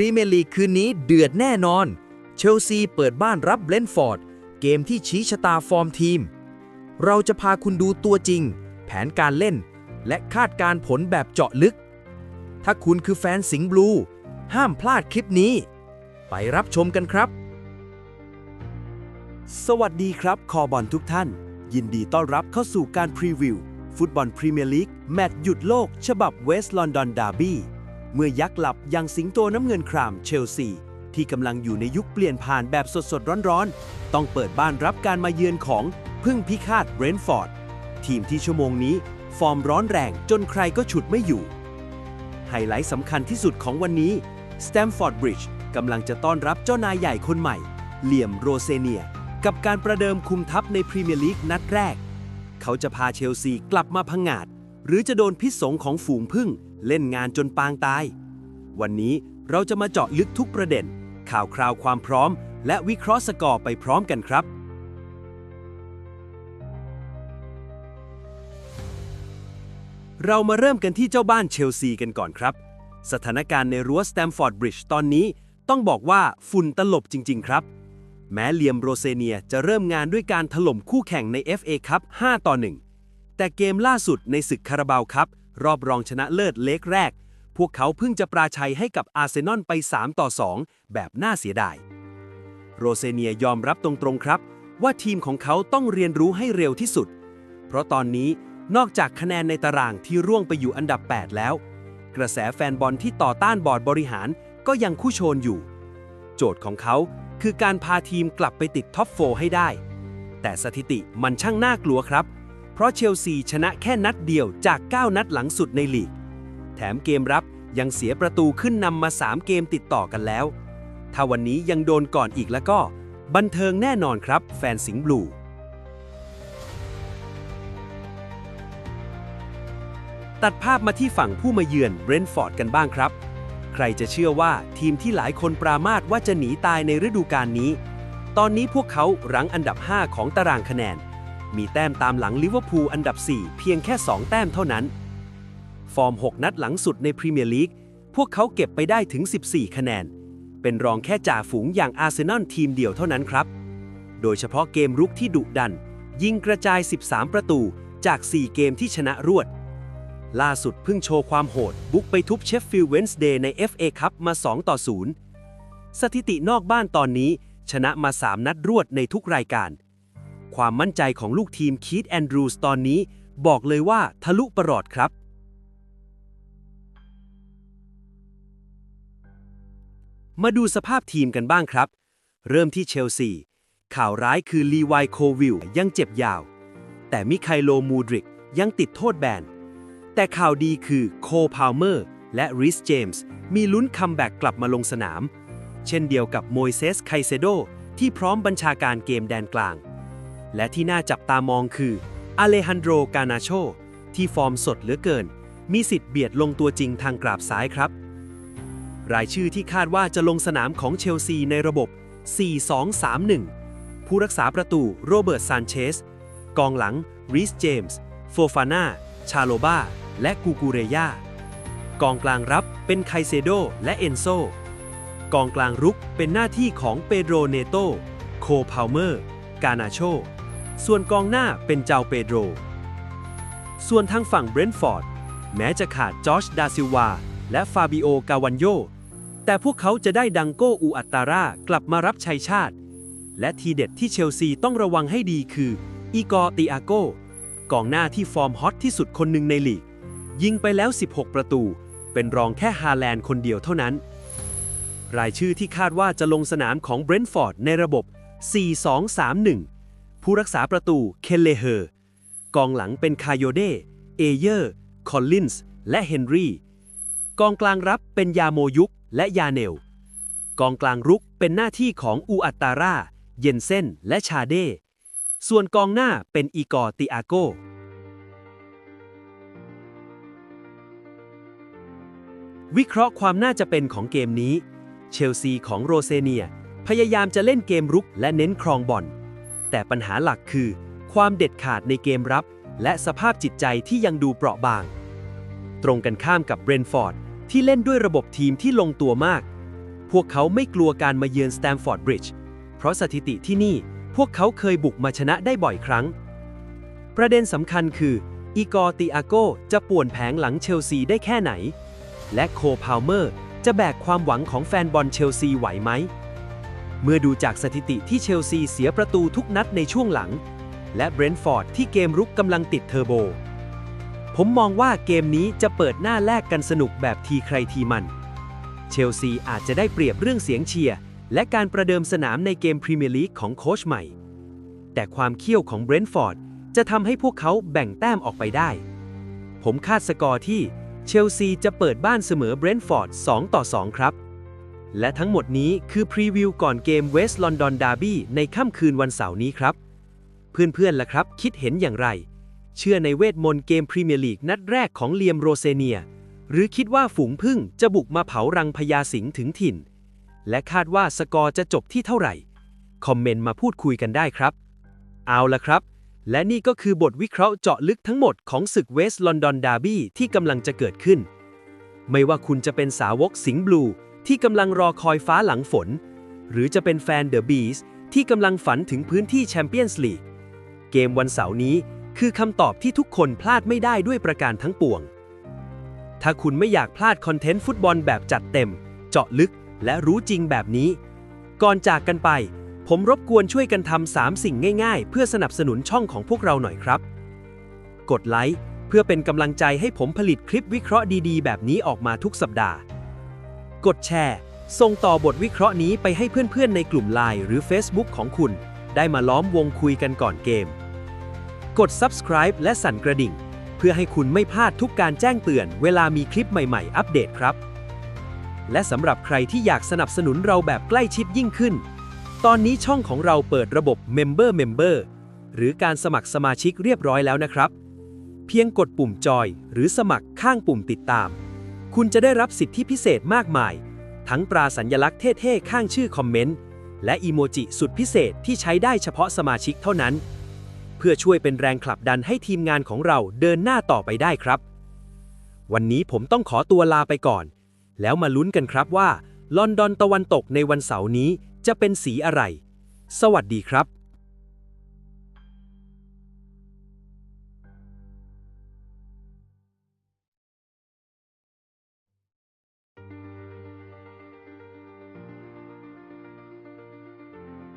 รีเมียร์ลีกคืนนี้เดือดแน่นอน เชลซีเปิดบ้านรับเบรนฟอร์ด เกมที่ชี้ชะตาฟอร์มทีม เราจะพาคุณดูตัวจริง แผนการเล่น และคาดการผลแบบเจาะลึก ถ้าคุณคือแฟนสิงห์บลู ห้ามพลาดคลิปนี้ ไปรับชมกันครับ สวัสดีครับคอบอลทุกท่าน ยินดีต้อนรับเข้าสู่การพรีวิว ฟุตบอลพรีเมียร์ลีกแมตช์หยุดโลก ฉบับเวสต์ลอนดอนดาร์บี้ เมื่อยักษ์หลับอยังสิงโตน้ำเงินครามเชลซี ที่กำลังอยู่ในยุคเปลี่ยนผ่านแบบสดๆร้อนๆ ต้องเปิดบ้านรับการมาเยือนของพึ่งพิฆาตเบรนท์ฟอร์ด ทีมที่ชั่วโมงนี้ ฟอร์มร้อนแรงจนใครก็ฉุดไม่อยู่ ไฮไลท์สำคัญที่สุดของวันนี้สแตมฟอร์ดบริดจ์กำลังจะต้อนรับเจ้านายใหญ่คนใหม่ เหลี่ยมโรเซเนีย กับการประเดิมคุมทัพในพรีเมียร์ลีกนัดแรก เขาจะพาเชลซีกลับมาพังงาด หรือจะโดนพิษสงของฝูงพึ่ง เล่นงานจนปางตาย วันนี้เราจะมาเจาะลึกทุกประเด็น ข่าวคราวความพร้อม และวิเคราะห์สกอร์ไปพร้อมกันครับ เรามาเริ่มกันที่เจ้าบ้านเชลซีกันก่อนครับ สถานการณ์ในรั้วสแตมฟอร์ดบริดจ์ตอนนี้ต้องบอกว่าฝุ่นตลบจริง ๆ ครับ แม้เลียมโรเซเนียจะเริ่มงานด้วยการถล่มคู่แข่งใน FA ครับ5ต่อ1แต่เกมล่าสุดในศึกคาราบาวครับ รอบรองชนะเลิศเล็กแรก พวกเขาเพิ่งจะปราชัยให้กับอาร์เซนอลไป 3 ต่อ 2 แบบน่าเสียดาย โรเซเนียยอมรับตรงๆครับ ว่าทีมของเขาต้องเรียนรู้ให้เร็วที่สุด เพราะตอนนี้นอกจากคะแนนในตารางที่ร่วงไปอยู่อันดับ 8 แล้ว กระแสแฟนบอลที่ต่อต้านบอร์ดบริหารก็ยังคู่โชนอยู่ โจทย์ของเขาคือการพาทีมกลับไปติดท็อปโฟให้ได้ แต่สถิติมันช่างน่ากลัวครับ ราะเชลซีชนะแค่นัดเดียวจาก 9 นัดหลังสุดในลีก แถมเกมรับยังเสียประตูขึ้นนำมา 3 เกมติดต่อกันแล้ว ถ้าวันนี้ยังโดนก่อนอีกแล้วก็ บันเทิงแน่นอนครับแฟนสิงห์บลูตัดภาพมาที่ฝั่งผู้มาเยือนเบรนท์ฟอร์ดกันบ้างครับ ใครจะเชื่อว่าทีมที่หลายคนปรามาสว่าจะหนีตายในฤดูกาลนี้ ตอนนี้พวกเขารั้งอันดับ 5 ของตารางคะแนน มีแต้มตามหลังลิเวอร์พูลอันดับ 4 เพียงแค่ 2 แต้มเท่านั้น ฟอร์ม 6 นัดหลังสุดในพรีเมียร์ลีก พวกเขาเก็บไปได้ถึง 14 คะแนน เป็นรองแค่จ่าฝูงอย่างอาร์เซนอลทีมเดียวเท่านั้นครับ โดยเฉพาะเกมรุกที่ดุดัน ยิงกระจาย 13 ประตูจาก 4 เกมที่ชนะรวด ล่าสุดเพิ่งโชว์ความโหด บุกไปทุบเชฟฟิลด์เวนส์เดย์ใน FA คัพมา 2 ต่อ 0 สถิตินอกบ้านตอนนี้ชนะมา 3 นัดรวดในทุกรายการ ความมั่นใจของลูกทีมคีตแอนดรูสตอนนี้ บอกเลยว่าทะลุประหลอดครับ มาดูสภาพทีมกันบ้างครับ เริ่มที่เชลซี ข่าวร้ายคือลีวายโควิลยังเจ็บยาว แต่มิไคโลมูดริกยังติดโทษแบน แต่ข่าวดีคือโคพาวเมอร์และริสเจมส์มีลุ้นคัมแบ็กกลับมาลงสนาม เช่นเดียวกับโมยเซสไคเซโดที่พร้อมบัญชาการเกมแดนกลาง และที่น่าจับตามองคืออเลฮันโดร กานาโช ที่ฟอร์มสดเหลือเกิน มีสิทธิ์เบียดลงตัวจริงทางกราบซ้ายครับ รายชื่อที่คาดว่าจะลงสนามของเชลซีในระบบ 4-2-3-1 ผู้รักษาประตูโรเบิร์ตซานเชส กองหลังรีสเจมส์ โฟฟาน่า ชาโลบา และกูกูเรยากองกลางรับเป็นไคเซโดและเอนโซ กองกลางรุกเป็นหน้าที่ของเปโดรเนโต โคพาวเมอร์ กานาโช ส่วนกองหน้าเป็นเจ้าเปโดร ส่วนทางฝั่งเบรนท์ฟอร์ด แม้จะขาดจอชดาซิลวา และฟาบิโอกาวันโย แต่พวกเขาจะได้ดังโกอูอัตตารากลับมารับชัยชาติ และทีเด็ดที่เชลซีต้องระวังให้ดีคืออีกอร์ติอาโกกองหน้าที่ฟอร์มฮอตที่สุดคนหนึ่งในลีก ยิงไปแล้ว 16 ประตู เป็นรองแค่ฮาแลนด์คนเดียวเท่านั้น รายชื่อที่คาดว่าจะลงสนามของเบรนท์ฟอร์ดในระบบ 4-2-3-1 ผู้รักษาประตูเคนเลเฮอร์กองหลังเป็นคาโยเดเอเยอร์ คอลลินส์และเฮนรี่กองกลางรับเป็นยาโมยุกและยาเนล กองกลางรุกเป็นหน้าที่ของอูอัตตาร่าเยนเซนและชาเด ส่วนกองหน้าเป็นอีกอร์ติอาโก วิเคราะห์ความน่าจะเป็นของเกมนี้ เชลซีของโรเซเนีย พยายามจะเล่นเกมรุกและเน้นครองบอล แต่ปัญหาหลักคือ ความเด็ดขาดในเกมรับ และสภาพจิตใจที่ยังดูเปราะบาง ตรงกันข้ามกับเบรนฟอร์ดที่เล่นด้วยระบบทีมที่ลงตัวมาก พวกเขาไม่กลัวการมาเยือนสแตมฟอร์ดบริดจ์เพราะสถิติที่นี่พวกเขาเคยบุกมาชนะได้บ่อยครั้ง ประเด็นสำคัญคืออีกอร์ติอาโกจะป่วนแผงหลังเชลซีได้แค่ไหน และโคพาวเมอร์จะแบกความหวังของแฟนบอลเชลซีไหวไหม เมื่อดูจากสถิติที่เชลซีเสียประตูทุกนัดในช่วงหลัง และเบรนท์ฟอร์ดที่เกมรุกกำลังติดเทอร์โบ ผมมองว่าเกมนี้จะเปิดหน้าแลกกันสนุกแบบทีใครทีมัน เชลซีอาจจะได้เปรียบเรื่องเสียงเชียร์และการประเดิมสนามในเกมพรีเมียร์ลีกของโค้ชใหม่ แต่ความเขี้ยวของเบรนท์ฟอร์ดจะทำให้พวกเขาแบ่งแต้มออกไปได้ ผมคาดสกอร์ที่เชลซีจะเปิดบ้านเสมอเบรนท์ฟอร์ด 2 ต่อ 2 ครับ และทั้งหมดนี้คือพรีวิวก่อนเกมเวสต์ลอนดอนดาร์บี้ในค่ำคืนวันเสาร์นี้ครับ เพื่อนๆล่ะครับ คิดเห็นอย่างไร เชื่อในเวทมนต์เกมพรีเมียร์ลีกนัดแรกของเลียมโรเซเนีย หรือคิดว่าฝูงพึ่งจะบุกมาเผารังพญาสิงห์ถึงถิ่น และคาดว่าสกอร์จะจบที่เท่าไหร่ คอมเมนต์มาพูดคุยกันได้ครับ เอาละครับ และนี่ก็คือบทวิเคราะห์เจาะลึกทั้งหมดของศึกเวสต์ลอนดอนดาร์บี้ที่กำลังจะเกิดขึ้น ไม่ว่าคุณจะเป็นสาวกสิงห์บลู ที่กำลังรอคอยฟ้าหลังฝน หรือจะเป็นแฟนเดอะบีสที่กำลังฝันถึงพื้นที่แชมเปี้ยนส์ลีก เกมวันเสาร์นี้คือคำตอบที่ทุกคนพลาดไม่ได้ด้วยประการทั้งปวง ถ้าคุณไม่อยากพลาดคอนเทนต์ฟุตบอลแบบจัดเต็ม เจาะลึกและรู้จริงแบบนี้ ก่อนจากกันไป ผมรบกวนช่วยกันทำ3สิ่งง่ายๆ เพื่อสนับสนุนช่องของพวกเราหน่อยครับ กดไลค์เพื่อเป็นกำลังใจให้ผมผลิตคลิปวิเคราะห์ดีๆ แบบนี้ออกมาทุกสัปดาห์ กดแชร์ ส่งต่อบทวิเคราะห์นี้ไปให้เพื่อนๆ ในกลุ่มไลน์หรือ Facebook ของคุณ ได้มาล้อมวงคุยกันก่อนเกม กด subscribe และสั่นกระดิ่ง เพื่อให้คุณไม่พลาดทุกการแจ้งเตือนเวลามีคลิปใหม่ๆ อัปเดตครับ และสำหรับใครที่อยากสนับสนุนเราแบบใกล้ชิดยิ่งขึ้น ตอนนี้ช่องของเราเปิดระบบ Member Member หรือการสมัครสมาชิกเรียบร้อยแล้วนะครับ เพียงกดปุ่มจอยหรือสมัครข้างปุ่มติดตาม คุณจะได้รับสิทธิพิเศษมากมาย ทั้งปราสัญลักษณ์เท่ๆข้างชื่อคอมเมนต์ และอีโมจิสุดพิเศษที่ใช้ได้เฉพาะสมาชิกเท่านั้น เพื่อช่วยเป็นแรงผลักดันให้ทีมงานของเราเดินหน้าต่อไปได้ครับ วันนี้ผมต้องขอตัวลาไปก่อน แล้วมาลุ้นกันครับว่า ลอนดอนตะวันตกในวันเสาร์นี้จะเป็นสีอะไร สวัสดีครับ